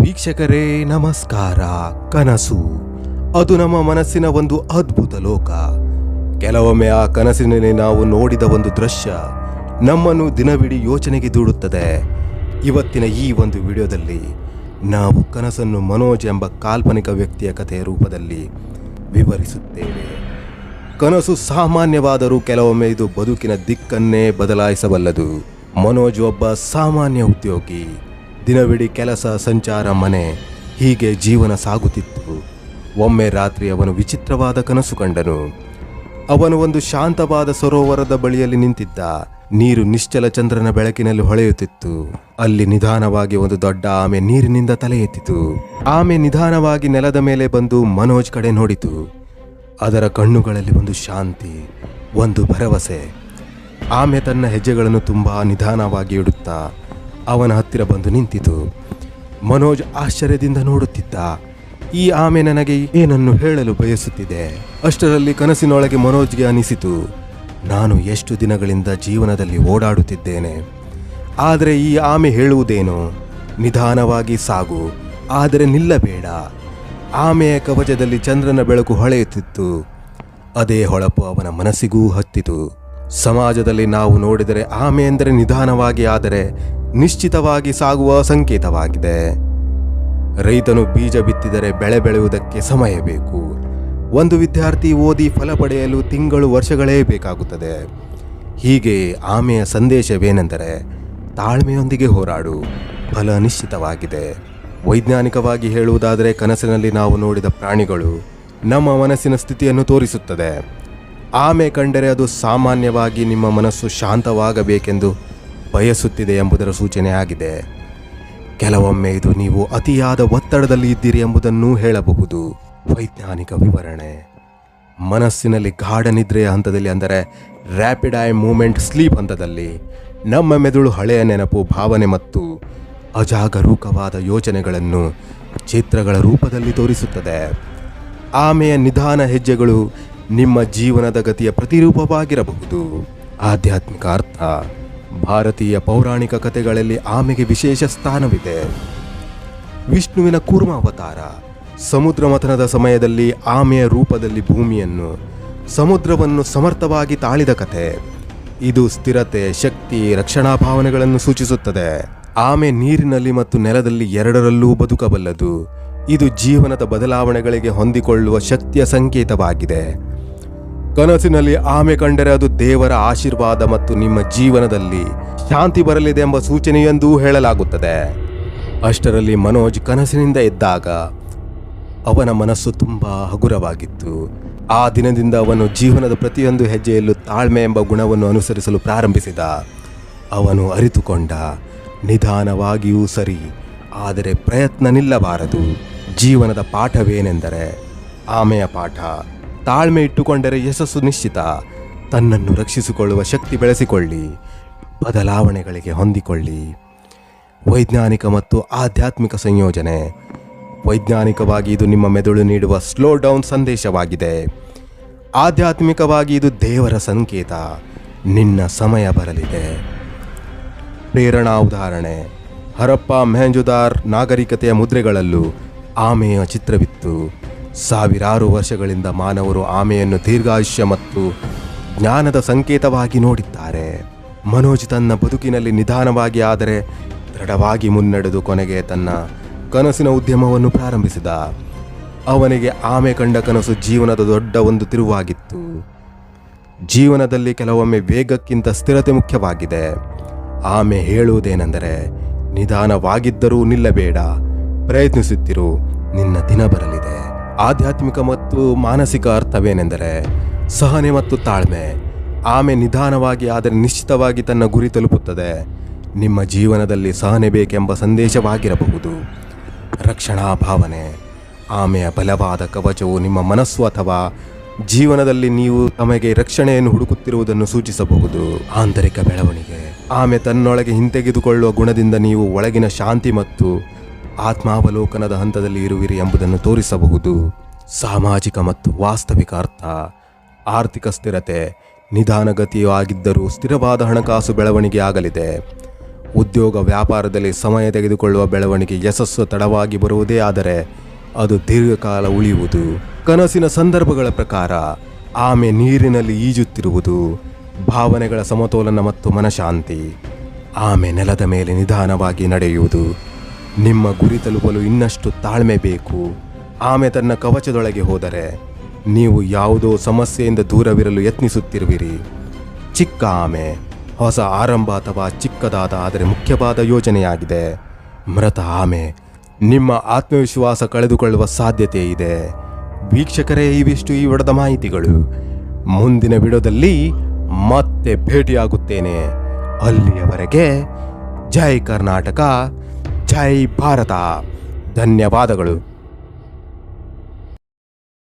ವೀಕ್ಷಕರೇ, ನಮಸ್ಕಾರ. ಕನಸು. ಅದು ನಮ್ಮ ಮನಸ್ಸಿನ ಒಂದು ಅದ್ಭುತ ಲೋಕ. ಕೆಲವೊಮ್ಮೆ ಆ ಕನಸಿನಲ್ಲಿ ನಾವು ನೋಡಿದ ಒಂದು ದೃಶ್ಯ ನಮ್ಮನ್ನು ದಿನವಿಡೀ ಯೋಚನೆಗೆ ದೂಡುತ್ತದೆ. ಇವತ್ತಿನ ಈ ಒಂದು ವಿಡಿಯೋದಲ್ಲಿ ನಾವು ಕನಸನ್ನು ಮನೋಜ್ ಎಂಬ ಕಾಲ್ಪನಿಕ ವ್ಯಕ್ತಿಯ ಕಥೆಯ ರೂಪದಲ್ಲಿ ವಿವರಿಸುತ್ತೇವೆ. ಕನಸು ಸಾಮಾನ್ಯವಾದರೂ ಕೆಲವೊಮ್ಮೆ ಇದು ಬದುಕಿನ ದಿಕ್ಕನ್ನೇ ಬದಲಾಯಿಸಬಲ್ಲದು. ಮನೋಜ್ ಒಬ್ಬ ಸಾಮಾನ್ಯ ಉದ್ಯೋಗಿ. ದಿನವಿಡೀ ಕೆಲಸ, ಸಂಚಾರ, ಮನೆ ಹೀಗೆ ಜೀವನ ಸಾಗುತ್ತಿತ್ತು. ಒಮ್ಮೆ ರಾತ್ರಿ ಅವನು ವಿಚಿತ್ರವಾದ ಕನಸು ಕಂಡನು. ಅವನು ಒಂದು ಶಾಂತವಾದ ಸರೋವರದ ಬಳಿಯಲ್ಲಿ ನಿಂತಿದ್ದ. ನೀರು ನಿಶ್ಚಲ ಚಂದ್ರನ ಬೆಳಕಿನಲ್ಲಿ ಹೊಳೆಯುತ್ತಿತ್ತು. ಅಲ್ಲಿ ನಿಧಾನವಾಗಿ ಒಂದು ದೊಡ್ಡ ಆಮೆ ನೀರಿನಿಂದ ತಲೆ ಎತ್ತಿತು ಆಮೆ ನಿಧಾನವಾಗಿ ನೆಲದ ಮೇಲೆ ಬಂದು ಮನೋಜ್ ಕಡೆ ನೋಡಿತು. ಅದರ ಕಣ್ಣುಗಳಲ್ಲಿ ಒಂದು ಶಾಂತಿ, ಒಂದು ಭರವಸೆ. ಆಮೆ ತನ್ನ ಹೆಜ್ಜೆಗಳನ್ನು ತುಂಬಾ ನಿಧಾನವಾಗಿ ಇಡುತ್ತಾ ಅವನ ಹತ್ತಿರ ಬಂದು ನಿಂತಿತು. ಮನೋಜ್ ಆಶ್ಚರ್ಯದಿಂದ ನೋಡುತ್ತಿದ್ದ, ಈ ಆಮೆ ನನಗೆ ಏನನ್ನು ಹೇಳಲು ಬಯಸುತ್ತಿದೆ? ಅಷ್ಟರಲ್ಲಿ ಕನಸಿನೊಳಗೆ ಮನೋಜ್ಗೆ ಅನಿಸಿತು, ನಾನು ಎಷ್ಟು ದಿನಗಳಿಂದ ಜೀವನದಲ್ಲಿ ಓಡಾಡುತ್ತಿದ್ದೇನೆ. ಆದರೆ ಈ ಆಮೆ ಹೇಳುವುದೇನು? ನಿಧಾನವಾಗಿ ಸಾಗು, ಆದರೆ ನಿಲ್ಲಬೇಡ. ಆಮೆಯ ಕವಚದಲ್ಲಿ ಚಂದ್ರನ ಬೆಳಕು ಹೊಳೆಯುತ್ತಿತ್ತು. ಅದೇ ಹೊಳಪು ಅವನ ಮನಸ್ಸಿಗೂ ಹತ್ತಿತು. ಸಮಾಜದಲ್ಲಿ ನಾವು ನೋಡಿದರೆ ಆಮೆ ಎಂದರೆ ನಿಧಾನವಾಗಿ ಆದರೆ ನಿಶ್ಚಿತವಾಗಿ ಸಾಗುವ ಸಂಕೇತವಾಗಿದೆ. ರೈತನು ಬೀಜ ಬಿತ್ತಿದರೆ ಬೆಳೆ ಬೆಳೆಯುವುದಕ್ಕೆ ಸಮಯ ಬೇಕು. ಒಂದು ವಿದ್ಯಾರ್ಥಿ ಓದಿ ಫಲ ಪಡೆಯಲು ತಿಂಗಳು, ವರ್ಷಗಳೇ ಬೇಕಾಗುತ್ತದೆ. ಹೀಗೆ ಆಮೆಯ ಸಂದೇಶವೇನೆಂದರೆ, ತಾಳ್ಮೆಯೊಂದಿಗೆ ಹೋರಾಡು. ಫಲ ನಿಶ್ಚಿತವಾಗಿದೆ. ವೈಜ್ಞಾನಿಕವಾಗಿ ಹೇಳುವುದಾದರೆ ಕನಸಿನಲ್ಲಿ ನಾವು ನೋಡಿದ ಪ್ರಾಣಿಗಳು ನಮ್ಮ ಮನಸ್ಸಿನ ಸ್ಥಿತಿಯನ್ನು ತೋರಿಸುತ್ತದೆ. ಆಮೆ ಕಂಡರೆ ಅದು ಸಾಮಾನ್ಯವಾಗಿ ನಿಮ್ಮ ಮನಸ್ಸು ಶಾಂತವಾಗಬೇಕೆಂದು ಬಯಸುತ್ತಿದೆ ಎಂಬುದರ ಸೂಚನೆ ಆಗಿದೆ. ಕೆಲವೊಮ್ಮೆ ಇದು ನೀವು ಅತಿಯಾದ ಒತ್ತಡದಲ್ಲಿ ಇದ್ದೀರಿ ಎಂಬುದನ್ನು ಹೇಳಬಹುದು. ವೈಜ್ಞಾನಿಕ ವಿವರಣೆ. ಮನಸ್ಸಿನಲ್ಲಿ ಗಾಢ ನಿದ್ರೆಯ ಹಂತದಲ್ಲಿ ಅಂದರೆ ರ್ಯಾಪಿಡ್ ಐ ಮೂಮೆಂಟ್ ಸ್ಲೀಪ್ ಹಂತದಲ್ಲಿ. ನಮ್ಮ ಮೆದುಳು ಹಳೆಯ ನೆನಪು, ಭಾವನೆ ಮತ್ತು ಅಜಾಗರೂಕವಾದ ಯೋಚನೆಗಳನ್ನು ಚಿತ್ರಗಳ ರೂಪದಲ್ಲಿ ತೋರಿಸುತ್ತದೆ. ಆಮೆಯ ನಿಧಾನ ಹೆಜ್ಜೆಗಳು ನಿಮ್ಮ ಜೀವನದ ಗತಿಯ ಪ್ರತಿರೂಪವಾಗಿರಬಹುದು. ಆಧ್ಯಾತ್ಮಿಕ ಅರ್ಥ. ಭಾರತೀಯ ಪೌರಾಣಿಕ ಕಥೆಗಳಲ್ಲಿ ಆಮೆಗೆ ವಿಶೇಷ ಸ್ಥಾನವಿದೆ. ವಿಷ್ಣುವಿನ ಕೂರ್ಮ ಅವತಾರ ಸಮುದ್ರ ಮಥನದ ಸಮಯದಲ್ಲಿ ಆಮೆಯ ರೂಪದಲ್ಲಿ ಭೂಮಿಯನ್ನು, ಸಮುದ್ರವನ್ನು ಸಮರ್ಥವಾಗಿ ತಾಳಿದ ಕಥೆ. ಇದು ಸ್ಥಿರತೆ, ಶಕ್ತಿ, ರಕ್ಷಣಾ ಭಾವನೆಗಳನ್ನು ಸೂಚಿಸುತ್ತದೆ. ಆಮೆ ನೀರಿನಲ್ಲಿ ಮತ್ತು ನೆಲದಲ್ಲಿ ಎರಡರಲ್ಲೂ ಬದುಕಬಲ್ಲದು. ಇದು ಜೀವನದ ಬದಲಾವಣೆಗಳಿಗೆ ಹೊಂದಿಕೊಳ್ಳುವ ಶಕ್ತಿಯ ಸಂಕೇತವಾಗಿದೆ. ಕನಸಿನಲ್ಲಿ ಆಮೆ ಕಂಡರೆ ಅದು ದೇವರ ಆಶೀರ್ವಾದ ಮತ್ತು ನಿಮ್ಮ ಜೀವನದಲ್ಲಿ ಶಾಂತಿ ಬರಲಿದೆ ಎಂಬ ಸೂಚನೆಯೆಂದೂ ಹೇಳಲಾಗುತ್ತದೆ. ಅಷ್ಟರಲ್ಲಿ ಮನೋಜ್ ಕನಸಿನಿಂದ ಎದ್ದಾಗ ಅವನ ಮನಸ್ಸು ತುಂಬ ಹಗುರವಾಗಿತ್ತು. ಆ ದಿನದಿಂದ ಅವನು ಜೀವನದ ಪ್ರತಿಯೊಂದು ಹೆಜ್ಜೆಯಲ್ಲೂ ತಾಳ್ಮೆ ಎಂಬ ಗುಣವನ್ನು ಅನುಸರಿಸಲು ಪ್ರಾರಂಭಿಸಿದ. ಅವನು ಅರಿತುಕೊಂಡ, ನಿಧಾನವಾಗಿಯೂ ಸರಿ, ಆದರೆ ಪ್ರಯತ್ನ ನಿಲ್ಲಬಾರದು ಜೀವನದ ಪಾಠವೇನೆಂದರೆ ಆಮೆಯ ಪಾಠ. ತಾಳ್ಮೆ ಇಟ್ಟುಕೊಂಡರೆ ಯಶಸ್ಸು ನಿಶ್ಚಿತ. ತನ್ನನ್ನು ರಕ್ಷಿಸಿಕೊಳ್ಳುವ ಶಕ್ತಿ ಬೆಳೆಸಿಕೊಳ್ಳಿ. ಬದಲಾವಣೆಗಳಿಗೆ ಹೊಂದಿಕೊಳ್ಳಿ. ವೈಜ್ಞಾನಿಕ ಮತ್ತು ಆಧ್ಯಾತ್ಮಿಕ ಸಂಯೋಜನೆ. ವೈಜ್ಞಾನಿಕವಾಗಿ ಇದು ನಿಮ್ಮ ಮೆದುಳು ನೀಡುವ ಸ್ಲೋ ಡೌನ್ ಸಂದೇಶವಾಗಿದೆ. ಆಧ್ಯಾತ್ಮಿಕವಾಗಿ ಇದು ದೇವರ ಸಂಕೇತ. ನಿನ್ನ ಸಮಯ ಬರಲಿದೆ. ಪ್ರೇರಣಾ ಉದಾಹರಣೆ. ಹರಪ್ಪ ಮೆಹಂಜುದಾರ್ ನಾಗರಿಕತೆಯ ಮುದ್ರೆಗಳಲ್ಲೂ ಆಮೆಯ ಚಿತ್ರವಿತ್ತು. ಸಾವಿರಾರು ವರ್ಷಗಳಿಂದ ಮಾನವರು ಆಮೆಯನ್ನು ದೀರ್ಘಾಯುಷ್ಯ ಮತ್ತು ಜ್ಞಾನದ ಸಂಕೇತವಾಗಿ ನೋಡಿದ್ದಾರೆ. ಮನೋಜ್ ತನ್ನ ಬದುಕಿನಲ್ಲಿ ನಿಧಾನವಾಗಿ ಆದರೆ ದೃಢವಾಗಿ ಮುನ್ನಡೆದು ಕೊನೆಗೆ ತನ್ನ ಕನಸಿನ ಉದ್ಯಮವನ್ನು ಪ್ರಾರಂಭಿಸಿದ. ಅವನಿಗೆ ಆಮೆ ಕಂಡ ಕನಸು ಜೀವನದ ದೊಡ್ಡ ಒಂದು ತಿರುವಾಗಿತ್ತು. ಜೀವನದಲ್ಲಿ ಕೆಲವೊಮ್ಮೆ ವೇಗಕ್ಕಿಂತ ಸ್ಥಿರತೆ ಮುಖ್ಯವಾಗಿದೆ. ಆಮೆ ಹೇಳುವುದೇನೆಂದರೆ, ನಿಧಾನವಾಗಿದ್ದರೂ ನಿಲ್ಲಬೇಡ, ಪ್ರಯತ್ನಿಸುತ್ತಿರು, ನಿನ್ನ ದಿನ ಬರಲಿದೆ. ಆಧ್ಯಾತ್ಮಿಕ ಮತ್ತು ಮಾನಸಿಕ ಅರ್ಥವೇನೆಂದರೆ ಸಹನೆ ಮತ್ತು ತಾಳ್ಮೆ. ಆಮೆ ನಿಧಾನವಾಗಿ ಆದರೆ ನಿಶ್ಚಿತವಾಗಿ ತನ್ನ ಗುರಿ ತಲುಪುತ್ತದೆ. ನಿಮ್ಮ ಜೀವನದಲ್ಲಿ ಸಹನೆ ಬೇಕೆಂಬ ಸಂದೇಶವಾಗಿರಬಹುದು. ರಕ್ಷಣಾ ಭಾವನೆ. ಆಮೆಯ ಬಲವಾದ ಕವಚವು ನಿಮ್ಮ ಮನಸ್ಸು ಅಥವಾ ಜೀವನದಲ್ಲಿ ನೀವು ತಮಗೆ ರಕ್ಷಣೆಯನ್ನು ಹುಡುಕುತ್ತಿರುವುದನ್ನು ಸೂಚಿಸಬಹುದು. ಆಂತರಿಕ ಬೆಳವಣಿಗೆ. ಆಮೆ ತನ್ನೊಳಗೆ ಹಿಂತೆಗೆದುಕೊಳ್ಳುವ ಗುಣದಿಂದ ನೀವು ಒಳಗಿನ ಶಾಂತಿ ಮತ್ತು ಆತ್ಮಾವಲೋಕನದ ಹಂತದಲ್ಲಿ ಇರುವಿರಿ ಎಂಬುದನ್ನು ತೋರಿಸಬಹುದು. ಸಾಮಾಜಿಕ ಮತ್ತು ವಾಸ್ತವಿಕ ಅರ್ಥ. ಆರ್ಥಿಕ ಸ್ಥಿರತೆ. ನಿಧಾನಗತಿಯೂ ಆಗಿದ್ದರೂ ಸ್ಥಿರವಾದ ಹಣಕಾಸು ಬೆಳವಣಿಗೆ ಆಗಲಿದೆ. ಉದ್ಯೋಗ ವ್ಯಾಪಾರದಲ್ಲಿ ಸಮಯ ತೆಗೆದುಕೊಳ್ಳುವ ಬೆಳವಣಿಗೆ ಯಶಸ್ಸು ತಡವಾಗಿ ಬರುವುದೇ ಆದರೆ ಅದು ದೀರ್ಘಕಾಲ ಉಳಿಯುವುದು. ಕನಸಿನ ಸಂದರ್ಭಗಳ ಪ್ರಕಾರ ಆಮೆ ನೀರಿನಲ್ಲಿ ಈಜುತ್ತಿರುವುದು, ಭಾವನೆಗಳ ಸಮತೋಲನ ಮತ್ತು ಮನಶಾಂತಿ. ಆಮೆ ನೆಲದ ಮೇಲೆ ನಿಧಾನವಾಗಿ ನಡೆಯುವುದು. ನಿಮ್ಮ ಗುರಿ ತಲುಪಲು ಇನ್ನಷ್ಟು ತಾಳ್ಮೆ ಬೇಕು. ಆಮೆ ತನ್ನ ಕವಚದೊಳಗೆ ಹೋದರೆ ನೀವು ಯಾವುದೋ ಸಮಸ್ಯೆಯಿಂದ ದೂರವಿರಲು ಯತ್ನಿಸುತ್ತಿರುವಿರಿ. ಚಿಕ್ಕ ಆಮೆ, ಹೊಸ ಆರಂಭ ಅಥವಾ ಚಿಕ್ಕದಾದ ಆದರೆ ಮುಖ್ಯವಾದ ಯೋಜನೆಯಾಗಿದೆ. ಮೃತ ಆಮೆ, ನಿಮ್ಮ ಆತ್ಮವಿಶ್ವಾಸ ಕಳೆದುಕೊಳ್ಳುವ ಸಾಧ್ಯತೆ ಇದೆ. ವೀಕ್ಷಕರೇ, ಇವಿಷ್ಟು ಈ ವಿಡದ ಮಾಹಿತಿಗಳು. ಮುಂದಿನ ವಿಡಿಯೋದಲ್ಲಿ ಮತ್ತೆ ಭೇಟಿಯಾಗುತ್ತೇನೆ. ಅಲ್ಲಿಯವರೆಗೆ ಜೈ ಕರ್ನಾಟಕ. ಜೈ ಭಾರತ. ಧನ್ಯವಾದಗಳು.